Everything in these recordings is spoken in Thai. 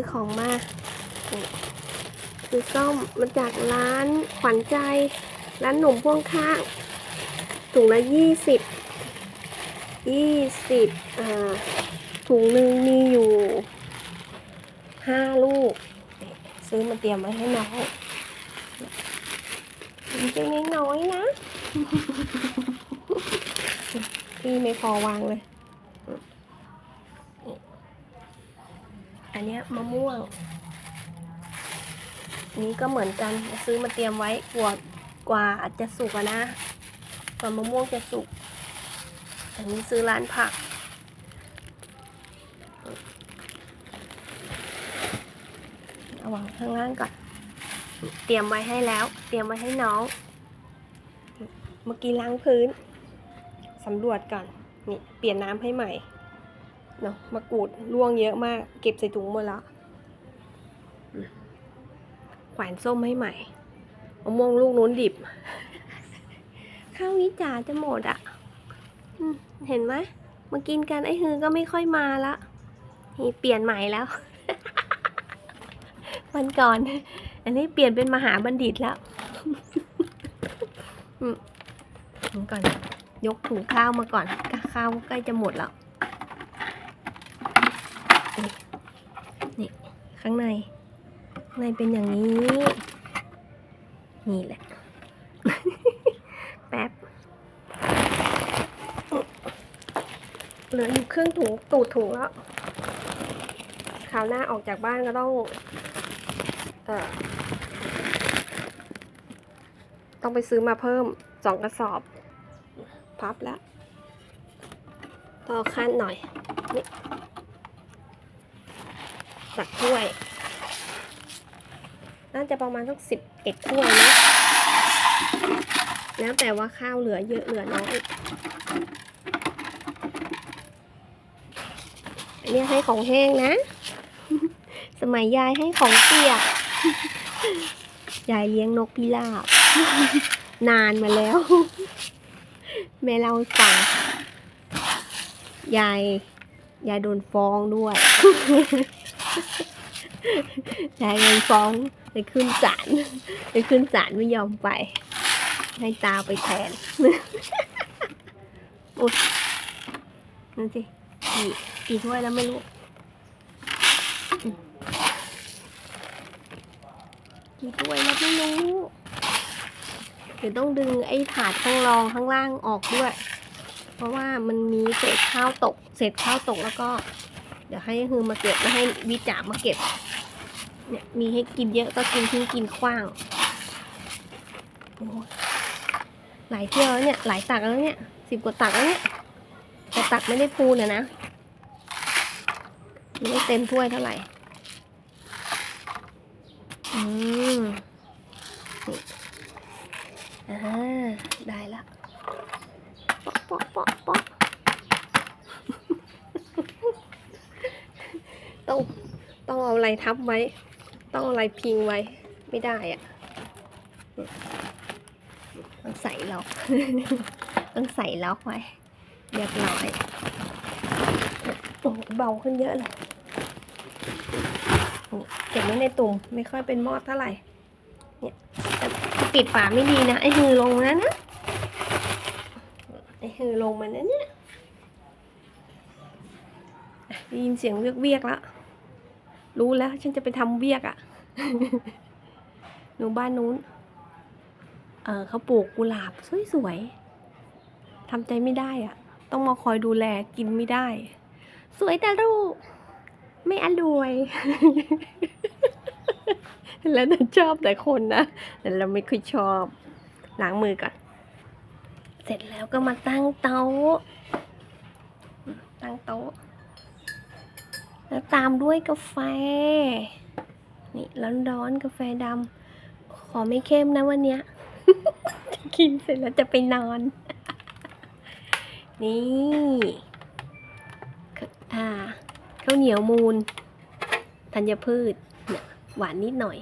อของมาซื้อส้มมาจากร้านขวัญใจ ร้านหนุ่มพ่วงข้าง ถุงละยี่สิบยี่สิบอ่าถุงหนึ่งมีอยู่ห้าลูก ซื้อมาเตรียมไว้ให้น้องมันจะน้อยนะ พี่ไม่พอวางเลย อันนี้มะม่วง นี้ก็เหมือนกันซื้อมาเตรียมไว้กว่ากว่าอาจจะสุกนะ กว่ามะม่วงจะสุกอันนี้ซื้อร้านผัก เอาวางข้างล่างก่อนเตรียมไว้ให้แล้ว เตรียมไว้ให้น้อง เมื่อกี้ล้างพื้นสำรวจก่อน นี่ เปลี่ยนน้ำให้ใหม่ เนาะมะกรูดร่วงเยอะมาก เก็บใส่ถุงหมดล้วอืมแขวานส้มให้ใหม่มะม่วงลูกนู้นดิบ ข้าวนี้จ๋าจะหมดอะ่ะเห็นไหมมากินกันไอ้ฮือก็ไม่ค่อยมาละนี่เปลี่ยนใหม่แล้ว วันก่อน อันนี้เปลี่ยนเป็นมหาบัณฑิตแล้วอืมเดี๋ยวก่อน ยกถุงข้าวมาก่อน ข้าวใกล้จะหมดแล้ว นี่นี่ข้างในข้างในเป็นอย่างนี้ นี่แหละ แป๊บเหลืออยู่ครึ่งถุงตูดถุงแล้วคราวหน้าออกจากบ้านก็ต้อง เอ่อ ต้องไปซื้อมาเพิ่มสองกระสอบ พับแล้วต่อขั้นหน่อยนี่ ตักถ้วย น่าจะประมาณสักสิบเอ็ดถ้วยนะแล้วแต่ว่าข้าวเหลือเยอะเหลือน้อยอันนี้ให้ของแห้งนะ สมัยยายให้ของเปียก ยายเลี้ยงนกพิราบ นานมาแล้ว แม่เล่าฟัง ยาย ยายโดนฟ้องด้วย ยายโดนฟ้องไปขึ้นศาลไปขึ้นศาลไม่ยอมไป ให้ตาไปแทนอุ๊ยนั่นสิกี่กี่ถ้วยแล้วไม่รู้กี่ถ้วยแล้วไม่รู้เดี๋ยวต้องดึงไอ้ถาดข้างรองข้างล่างออกด้วย เพราะว่ามันมีเศษข้าวตก เศษข้าวตกแล้วก็ เดี๋ยวให้ฮือมาเก็บแล้วให้วิจามาเก็บ เนี่ยมีให้กินเยอะก็กินทิ้งกินขว้างโอ้ยหลายเที่ยวแล้วเนี่ยหลายตักแล้วเนี่ยสิบกว่าตักแล้วเนี่ยแต่ตักไม่ได้พูนอะนะไม่เต็มถ้วยเท่าไหร่อืมนี่อ่าได้ละปอกปอกปอกปอกต้อง ต้องเอาอะไร ทับไว้ ต้องอะไรพิงไว้ ไม่ได้อะต้องใส่ล็อก ต้องใส่ล็อกไว้เรียบร้อยโอ้เบาขึ้นเยอะเลยเก็บไว้ในตุ่มไม่ค่อยเป็นมอดเท่าไหร่ เนี่ยปิดฝาไม่ดีนะ ไอ้ฮือลงนะนะ ไอ้ฮือลงมานะเนี่ยได้ยินเสียงเวียกเวียกๆแล้ว รู้แล้ว ฉันจะไปทำเวียกอะ่ะ หนูบ้านนู้น เออเขาปลูกกุหลาบสวยๆทำใจไม่ได้อะต้องมาคอยดูแลกินไม่ได้ สวยแต่ลูกไม่อร่อยแล้วน่ะชอบแต่คนนะแต่เราไม่ค่อยชอบ ล้างมือก่อน เสร็จแล้วก็มาตั้งโต๊ะ ตั้งโต๊ะ แล้วตามด้วยกาแฟ นี่ร้อนๆกาแฟดำขอไม่เข้มนะวันเนี้ยจะกินเสร็จแล้วจะไปนอน นี่ขอ่าข้าวเหนียวมูลธัญพืชเนี่ยหวานนิดหน่อย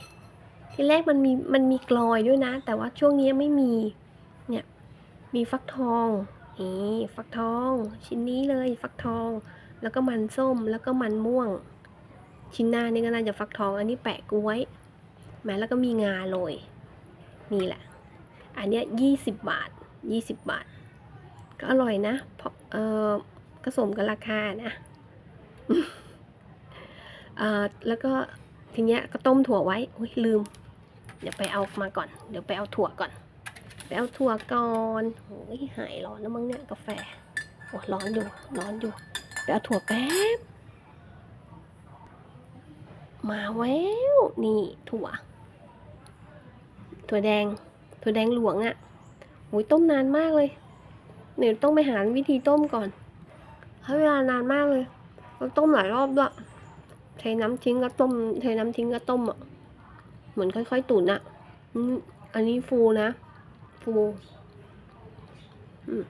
ที่แรกมันมีมันมีกลอยด้วยนะ แต่ว่าช่วงนี้ไม่มีเนี่ยมีฟักทองนี่ฟักทอง ชิ้นนี้เลยฟักทอง แล้วก็มันส้มแล้วก็มันม่วง ชิ้นหน้านี่ก็น่าจะฟักทองอันนี้แปะกล้วยแม้แล้วก็มีงาโรยนี่แหละ อันเนี้ยยี่สิบบาทยี่สิบบาท ก็อร่อยนะเพราะเออก็สมกับราคานะเอ่อแล้วก็ทีเนี้ยก็ต้มถั่วไว้อุ้ยลืม เดี๋ยวไปเอามาก่อน เดี๋ยวไปเอาถั่วก่อนไปเอาถั่วก่อนโอ้ยหายร้อนแล้วมั้งเนี่ยกาแฟโอ้ร้อนอยู่ร้อนอยู่ ไปเอาถั่วแป๊บ มาแววนี่ถั่ว ถั่วแดง ถั่วแดงหลวงอะ่ะโอ้ยต้มนานมากเลยเดี๋ยวต้องไปหาวิธีต้มก่อนใช้เวลานานมากเลยเราต้มหลายรอบด้วยเทน้ำทิ้งก็ต้ม เทน้ำทิ้งก็ต้มอะ เหมือนค่อยๆ ตุ๋นอะ อันนี้ฟูนะ ฟู อืม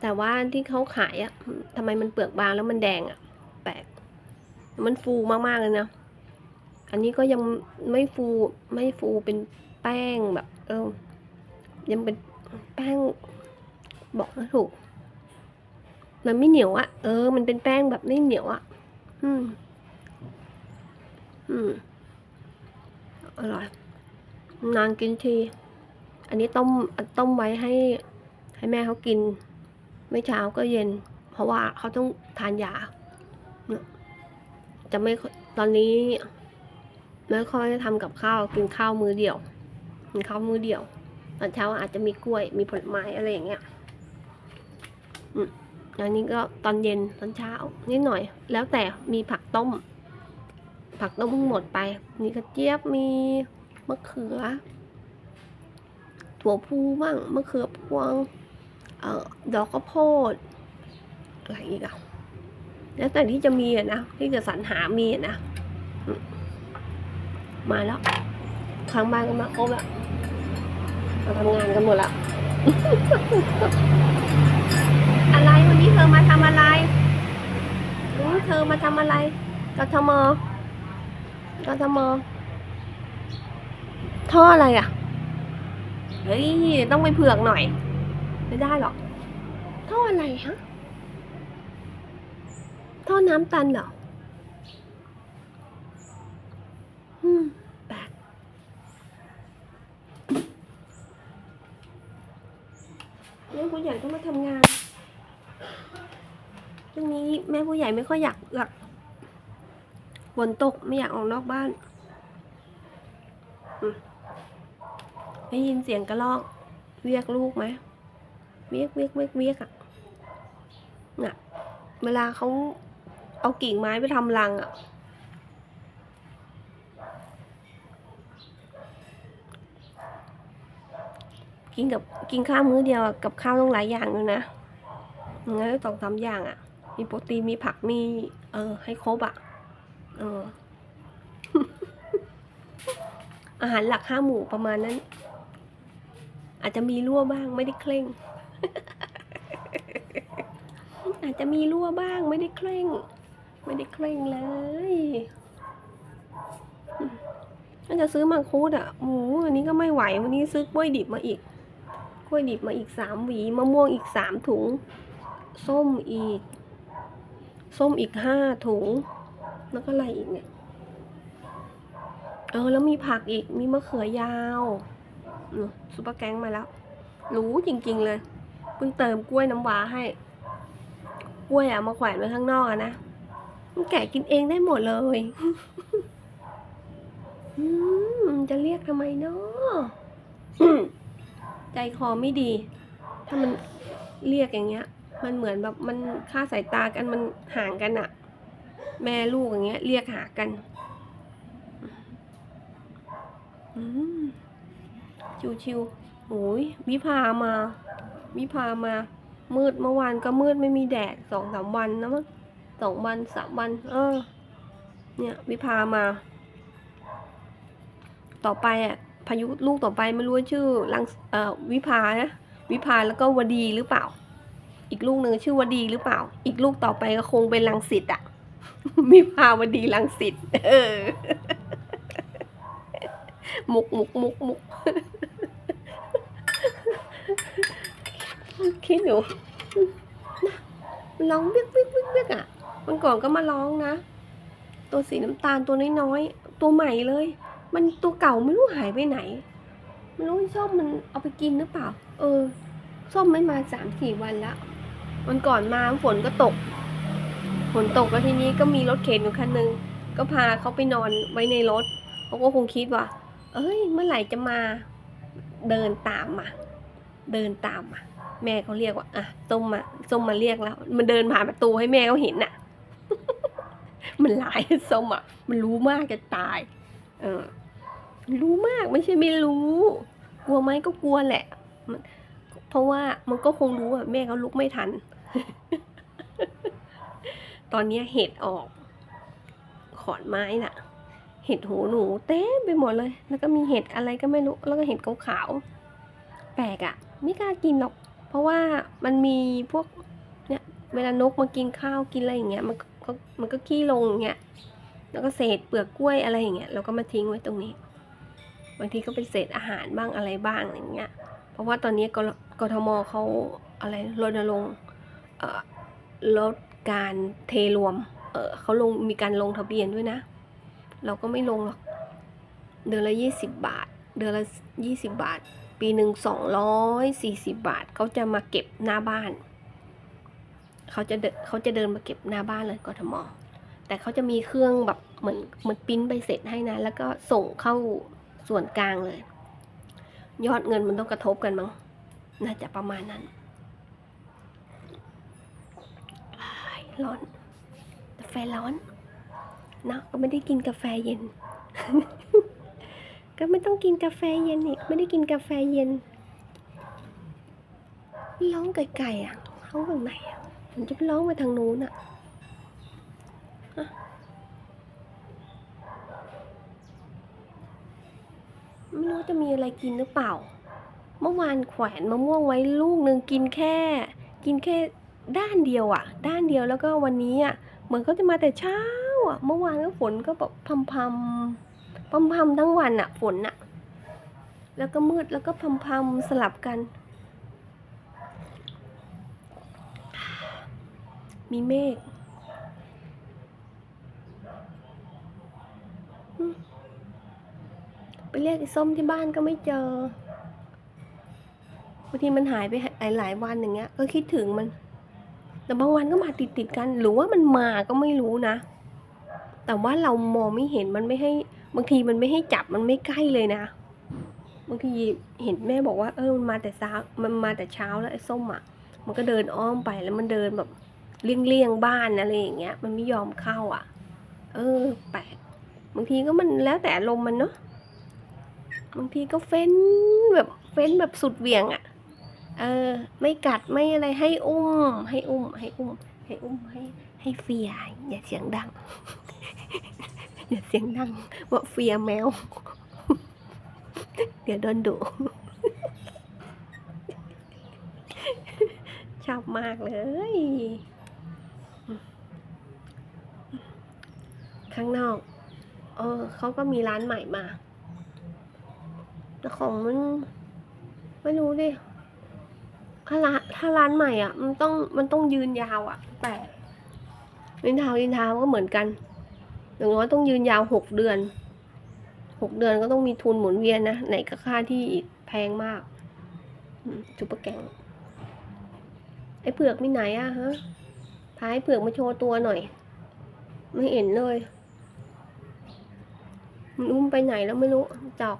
แต่ว่าที่เขาขายอะทำไมมันเปลือกบางแล้วมันแดงอะแปลก มันฟูมากๆเลยนะ อันนี้ก็ยังไม่ฟูไม่ฟูเป็นแป้งแบบ เออ ยังเป็นแป้ง บอกไม่ถูก มันไม่เหนียวอะเออ มันเป็นแป้งแบบไม่เหนียวอะอืม อืม อร่อย นานกินที อันนี้ต้มต้มไว้ให้ให้แม่เขากิน ไม่เช้าก็เย็น เพราะว่าเขาต้องทานยาจะไม่ตอนนี้ไม่ค่อยทำกับข้าวกินข้าวมือเดียวกินข้าวมือเดียวตอนเช้าอาจจะมีกล้วยมีผลไม้อะไรอย่างเงี้ยอืมอันนี้ก็ตอนเย็นตอนเช้านิดหน่อย แล้วแต่มีผักต้ม ผักต้มหมดไป มีกระเจี๊ยบมีมะเขือถั่วพูบ้างมะเขือพวง เออดอกข้าวโพดอะไรอีกอะแล้วแต่ที่จะมีอะนะที่จะสรรหามีอะนะมาแล้วข้างบ้านก็มาครบแล้วมาทำงานกันหมดแล้วอะไรวันนี้เธอมาทำอะไรเธอมาทำอะไรกทมกทมท่ออะไรอะ เฮ้ย ต้องไปเผือกหน่อย ไม่ได้หรอกท่ออะไรฮะท่อน้ำตันเหรออืมแปลกแม่ผู้ใหญ่ต้องมาทำงานช่วงนี้แม่ผู้ใหญ่ไม่ค่อยอยากอยากฝนตกไม่อยากออกนอกบ้านอืมได้ยินเสียงกระรอก เรียกลูกไหม เรียกเรียกเรียกเรียกอะน่ะ เวลาเขาเอากิ่งไม้ไปทำรังอะ กินกับกินข้าวมื้อเดียวกับข้าวต้องหลายอย่างเลยนะงั้นต้องสามอย่างอะ มีโปรตีนมีผักมี เออ ให้ครบอะ เออ อาหารหลักห้าหมู่ประมาณนั้น อาจจะมีรั่วบ้างไม่ได้เคร่ง อาจจะมีรั่วบ้างไม่ได้เคร่ง ไม่ได้เคร่งเลยก็จะซื้อมังคุดอะโอ้โหอันนี้ก็ไม่ไหว วันนี้ซื้อกล้วยดิบมาอีก กล้วยดิบมาอีกสามหวี มะม่วงอีกสามถุง ส้มอีก ส้มอีกห้าถุง แล้วก็อะไรอีกเนี่ย เออแล้วมีผักอีก มีมะเขือยาวอืมซุปเปอร์แกงมาแล้ว รู้จริง ๆ เลย พิ่งเติมกล้วยน้ำว้าให้ กล้วยอะมาแขวนไว้ข้างนอกอะนะมันแกะกินเองได้หมดเลยอืมจะเรียกทำไมเนาะใจคอไม่ดี ถ้ามันเรียกอย่างเงี้ย มันเหมือนแบบมันค่าสายตากันมันห่างกันอะแม่ลูกอย่างเงี้ย เรียกหากันอืมชิวๆโอ้ยวิพามา วิพามามืดเมื่อวานก็มืดไม่มีแดดสองสามวันนะมั้งสองวันสามวัน เออ เนี่ย วิพามา ต่อไปอะ พายุลูกต่อไปไม่รู้ชื่อลังเอ่อวิภานะวิภาแล้วก็วดีหรือเปล่า อีกลูกหนึ่งชื่อวดีหรือเปล่า อีกลูกต่อไปก็คงเป็นลังสิตอะวิภาวดีลังสิตเออ มุกมุกมุกมุก คิดอยู่นะมันร้องเบี้ยกเบี้ยกเบี้ยกเบี้ยกอะมันก่อนก็มาร้องนะ ตัวสีน้ำตาลตัวน้อยๆตัวใหม่เลย มันตัวเก่าไม่รู้หายไปไหนไม่รู้ส้มมันเอาไปกินหรือเปล่า เออส้มไม่มาสามสี่วันละวันก่อนมาฝนก็ตก ฝนตกแล้วทีนี้ก็มีรถเข็นอยู่คันหนึงก็พาเขาไปนอนไว้ในรถเขาก็คงคิดว่า เอ้ย เมื่อไหร่จะมาเดินตามมา เดินตามมา แม่เขาเรียกว่าอะส้มมาส้มมาเรียกแล้ว มันเดินผ่านประตูให้แม่เขาเห็นน่ะ มันหลายส้มอะ มันรู้มากจะตาย เออ รู้มากไม่ใช่ไม่รู้ กลัวไหมก็กลัวแหละเพราะว่ามันก็คงรู้อะแม่เขาลุกไม่ทัน ตอนนี้เห็ดออก ขอนไม้น่ะ เห็ดหูหนูเต็มไปหมดเลย แล้วก็มีเห็ดอะไรก็ไม่รู้ แล้วก็เห็ดขาวๆแปลกอะ่ะ ไม่กล้ากินหรอก เพราะว่ามันมีพวกเนี่ยเวลานกมากินข้าวกินอะไรอย่างเงี้ยมันก็มันก็ขี้ลงอย่างเงี้ยแล้วก็เศษเปลือกกล้วยอะไรอย่างเงี้ยเราก็มาทิ้งไว้ตรงนี้ บางทีก็เป็นเศษอาหารบ้างอะไรบ้างอย่างเงี้ย เพราะว่าตอนนี้กรกทมเขาอะไรรณรงค์ลดการเทรวมเออเขาลงมีการลงทะเบียนด้วยนะ เราก็ไม่ลงหรอก เดือนละยี่สิบบาท เดือนละยี่สิบบาท ปีหนึ่งสองร้อยสี่สิบบาทเขาจะมาเก็บหน้าบ้าน เขาจะเดินเขาจะเดินมาเก็บหน้าบ้านเลยกทม แต่เขาจะมีเครื่องแบบเหมือนเหมือนปิ้นใบเสร็จให้นะ แล้วก็ส่งเข้าส่วนกลางเลย ยอดเงินมันต้องกระทบกันมั้ง น่าจะประมาณนั้นร้อน กาแฟร้อนเนอะก็ไม่ได้กินกาแฟเย็น ก็ไม่ต้องกินกาแฟเย็นอีกไม่ได้กินกาแฟเย็นร้องไก่ๆอะร้องทางไหนอะมันจะไปร้องไปทางนู้นอะไม่รู้จะมีอะไรกินหรือเปล่า เมื่อวานแขวนมะม่วงไว้ลูกหนึ่งกินแค่ กินแค่ด้านเดียวอะ ด้านเดียวแล้วก็วันนี้อะเหมือนเขาจะมาแต่เช้าอะ เมื่อวานก็ฝนก็แบบพำ พำพำพำทั้งวันอะฝนอะแล้วก็มืดแล้วก็พำพำสลับกัน มีเมฆไปเรียกไอ้ส้มที่บ้านก็ไม่เจอบางทีมันหายไปหลายวันอย่างเงี้ย ก็คิดถึงมัน แต่บางวันก็มาติดติดๆกัน หรือว่ามันมาก็ไม่รู้นะ แต่ว่าเรามองไม่เห็นมันไม่ให้ บางทีมันไม่ให้จับมันไม่ใกล้เลยนะบางทีเห็นแม่บอกว่า เออมันมาแต่เช้ามันมาแต่เช้าแล้วไอ้ส้มอะ มันก็เดินอ้อมไปแล้วมันเดินแบบเลี่ยงเลี่ยงๆบ้านนะอะไรอย่างเงี้ย มันไม่ยอมเข้าอะ เออ แปลกบางทีก็มันแล้วแต่อารมมันเนาะบางทีก็เฟ้นแบบเฟ้นแบบสุดเหวี่ยงอะ เออ ไม่กัดไม่อะไรให้อุ้ม ให้อุ้ม ให้อุ้ม ให้อุ้มให้ให้เฟียอย่าเสียงดัง อย่าเสียงดังว่าเฟียแมว เดี๋ยวโดนดุชอบมากเลย ข้างนอก เออเขาก็มีร้านใหม่มา แต่ของมัน ไม่รู้ดิถ้าร้านถ้าร้านใหม่อะ มันต้องมันต้องยืนยาวอะ แต่ลินทาวินทาวก็เหมือนกัน อย่างน้อยต้องยืนยาวหกเดือนหกเดือนก็ต้องมีทุนหมุนเวียนนะ ไหนก็ค่าที่อีกแพงมากจุปเปอร์แกงไอ้เผือกมีไหนอะฮะพาไอ้เผือกมาโชว์ตัวหน่อย ไม่เห็นเลยมันอุ้มไปไหนแล้วไม่รู้จอก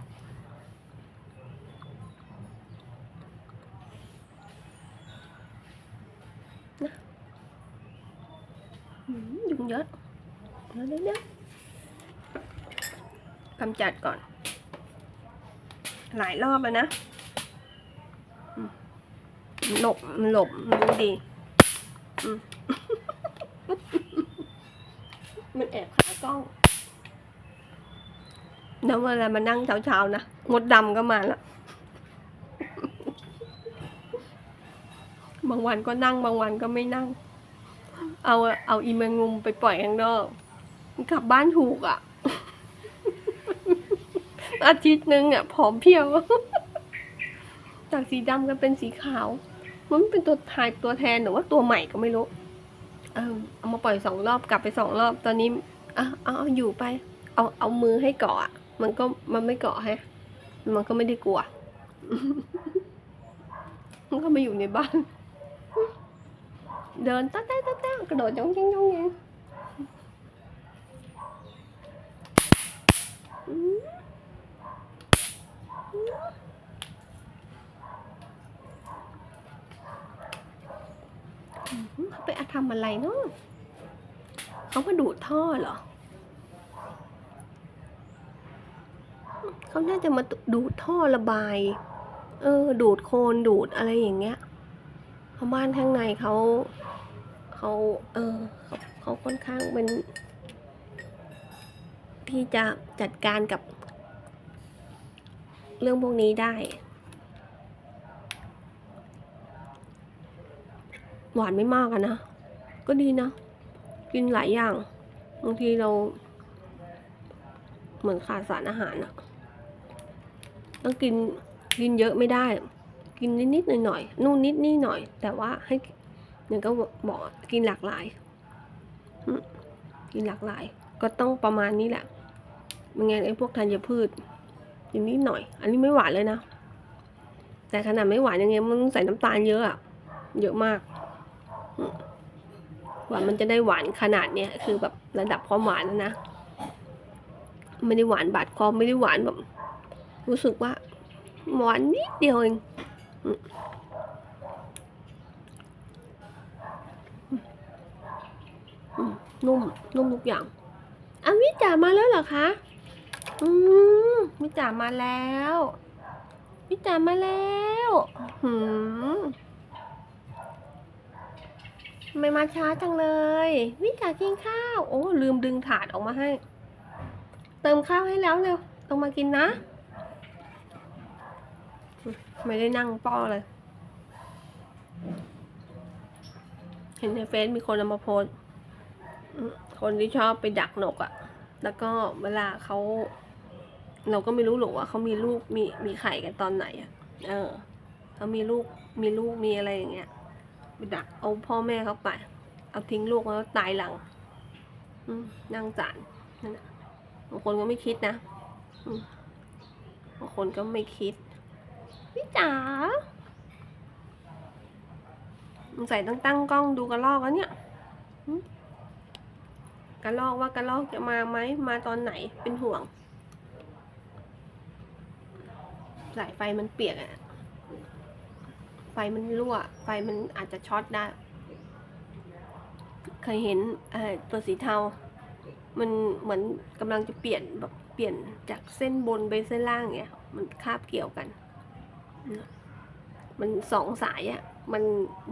อืมยุงเยอะ เดี๋ยวเดี๋ยวเดี๋ยวกำจัดก่อน หลายรอบแล้วนะอืมมันหลบมันหลบมันรู้ดีอืมมันแอบขากล้องแล้วเวลามานั่งเช้าๆนะมดดำก็มาแล้ว บางวันก็นั่งบางวันก็ไม่นั่ง เอาเอาอีแมงมุมไปปล่อยข้างนอกมัน กลับบ้านถูกอะ อาทิตย์หนึ่งอะผอมเพรียว จากสีดำก็เป็นสีขาว มันเป็นตัวทายตัวแทนหรือว่าตัวใหม่ก็ไม่รู้ เออเอามาปล่อยสองรอบกลับไปสองรอบตอนนี้อาเอาเอาอยู่ไป เอาเอามือให้เกาะมันก็มันไม่เกาะฮะมันก็ไม่ได้กลัว มันก็มาอยู่ในบ้าน เดินต๊ะแต๊ะต๊ะแต๊ะกระโดดจ้องจ้งจ้องจ้งอืมอืมเขาไป ทำอะไรเนาะเขามาดูดท่อเหรอ เขาน่าจะมาดูดท่อระบาย เออ ดูดโคลนดูดอะไรอย่างเงี้ยเพราบ้านข้างในเขาเขาเออเขาเขาค่อนข้างเป็น ที่จะจัดการกับ เรื่องพวกนี้ได้หวานไม่มากอะนะ ก็ดีนะ กินหลายอย่างบางทีเรา เหมือนขาดสารอาหารอะต้องกินกินเยอะไม่ได้ กินนิดๆหน่อยๆนู่นนิดนี่หน่อย แต่ว่าให้อย่างก็บอกกินหลากหลายกินหลากหลาย ก็ต้องประมาณนี้แหละมันไอ้พวกธัญพืชกินนิดหน่อย อันนี้ไม่หวานเลยนะแต่ขนาดไม่หวานยังไงมันใส่น้ำตาลเยอะอะเยอะมาก ว่ามันจะได้หวานขนาดเนี้ยคือแบบระดับความหวานนะนะ ไม่ได้หวานบาดคอไม่ได้หวานแบบ รู้สึกว่าหวานนิดเดียวเองนุ่มนุ่มทุกอย่างอะวิจามาแล้วเหรอคะ อืมวิจามาแล้ว วิจามาแล้ว หืม ทำไมมาช้าจังเลย วิจากินข้าว โอ้ ลืมดึงถาดออกมาให้ เติมข้าวให้แล้วเร็วลงมากินนะ ไม่ได้นั่งป้อเลย เห็นในเฟซมีคนเอามาโพสคนที่ชอบไปดักนกอะ่ะ แล้วก็เวลาเขาเราก็ไม่รู้หรอกว่าเขามีลูกมีมีไข่กันตอนไหนอะ่ะ เออเขามีลูกมีลูกมีอะไรอย่างเงี้ย ไปดักเอาพ่อแม่เขาไป เอาทิ้งลูกแล้วตายหลังนั่งจานนั่นแหละบางคนก็ไม่คิดนะบางคนก็ไม่คิดพี่จ๋าใส่ตั้งตั้งกล้องดูกระลอกแล้วเนี่ยกระลอกว่ากระลอกจะมาไหมมาตอนไหนเป็นห่วง สายไฟมันเปียกอะ มันรั่ว ไฟมันอาจจะช็อตได้ เคยเห็นตัวสีเทา มันเหมือนกำลังจะเปลี่ยนแบบเปลี่ยนจากเส้นบนไปเส้นล่างเงี้ยมันคาบเกี่ยวกัน มันสองสายอะ่ะมัน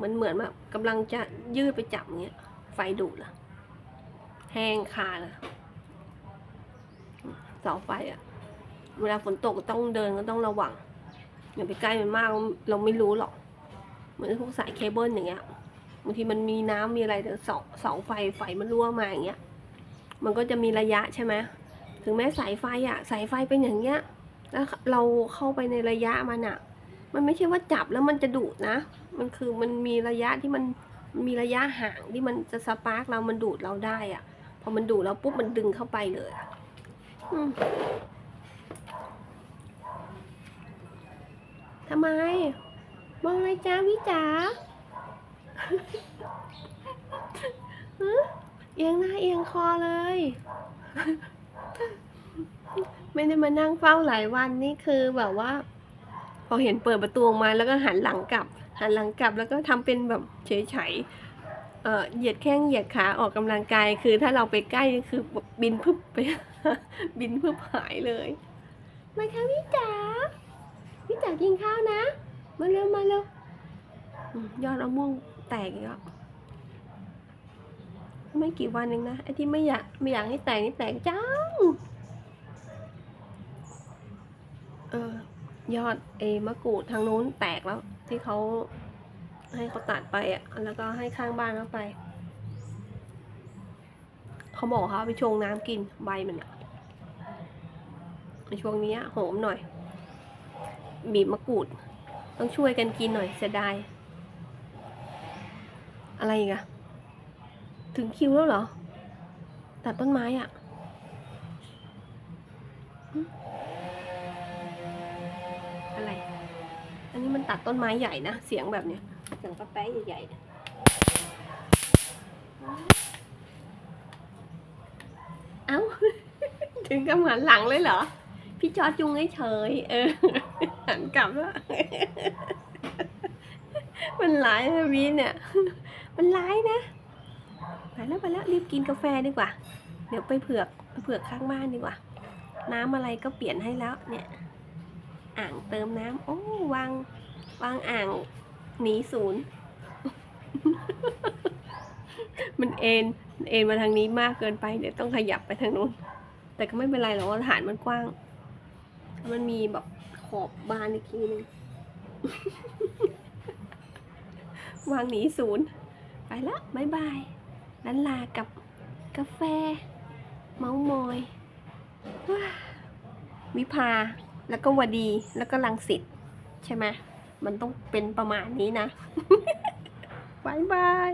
มันเหมือนแบบกำลังจะยืดไปจับเงี้ย ไฟดูดละแห้งคาลยเสาไฟอะ่ะเวลาฝนตกต้องเดินก็ต้องระวังอย่าไปใกล้มันมากเราไม่รู้หรอก เหมือนพวกสายเคเบิลอย่างเงี้ยบางทีมันมีน้ำมีอะไรแต่เสาเสาไฟไฟมันรั่วมาอย่างเงี้ย มันก็จะมีระยะใช่ไหมถึงแม้สายไฟอะสายไฟเป็นอย่างเงี้ย แล้วเราเข้าไปในระยะมันอะมันไม่ใช่ว่าจับแล้วมันจะดูดนะ มันคือมันมีระยะที่มันมีระยะห่างที่มันจะสปาร์กเรา มันดูดเราได้อะ พอมันดูดเราปุ๊บมันดึงเข้าไปเลยอทำไม มองอะไรจ้าวิจ๋าเอียงหน้าเอียงคอเลย ไม่ได้มานั่งเฝ้าหลายวันนี่คือแบบว่า พอเห็นเปิดประตูออกมาแล้วก็หันหลังกลับ หันหลังกลับแล้วก็ทำเป็นแบบเฉยๆเอ่อเหยียดแข้งเหยียดขาออกกำลังกาย คือถ้าเราไปใกล้คือบบบินพึบไป บินพึบหายเลย มาค่ะพี่จ๋าพี่จ๋ากินข้าวนะ มาเร็วมาเร็วยอดมะม่วงแตกอีกแล้วไม่กี่วันเองนะไอ้ที่ไม่อยากไม่อยากให้แตกนี่แตกจังเออยอดเอมะกรูดทางนู้นแตกแล้ว ที่เขาให้เขาตัดไปอะแล้วก็ให้ข้างบ้านเขาไปเขาบอกเขาเอาไปชงน้ำกินใบมันอะในช่วงนี้อะโหมหน่อย บีบมะกรูด ต้องช่วยกันกินหน่อยเสียดาย อะไรอีกอะถึงคิวแล้วเหรอ ตัดต้นไม้อะหึอะไร อันนี้มันตัดต้นไม้ใหญ่นะ เสียงแบบเนี้ยเสียงกระแป๊ะใหญ่ๆเนี่ยเอ้า ถึงกับหันหลังเลยเหรอ พี่จอร์จจุงเฉยๆเออ หันกลับแล้วมันร้ายนะวีเนี่ย มันร้ายนะไปแล้วไปแล้วรีบกินกาแฟดีกว่า เดี๋ยวไปเผือกเผือกข้างบ้านดีกว่า น้ำอะไรก็เปลี่ยนให้แล้วเนี่ย อ่างเติมน้ำโอ้วางวางอ่างหนีศูนย์ มันเอ็นมันเอ็นมาทางนี้มากเกินไปเดี๋ยวต้องขยับไปทางนู้น แต่ก็ไม่เป็นไรหรอกว่าฐานมันกว้าง มันมีแบบ ขอบบานอีกทีหนึงวางหนีศูนย์ ไปแล้วบายบายลันลากับกาแฟ เมาส์มอยว้าวิภา แล้วก็วดีแล้วก็ลังสิตใช่ไหมมันต้องเป็นประมาณนี้นะบายบาย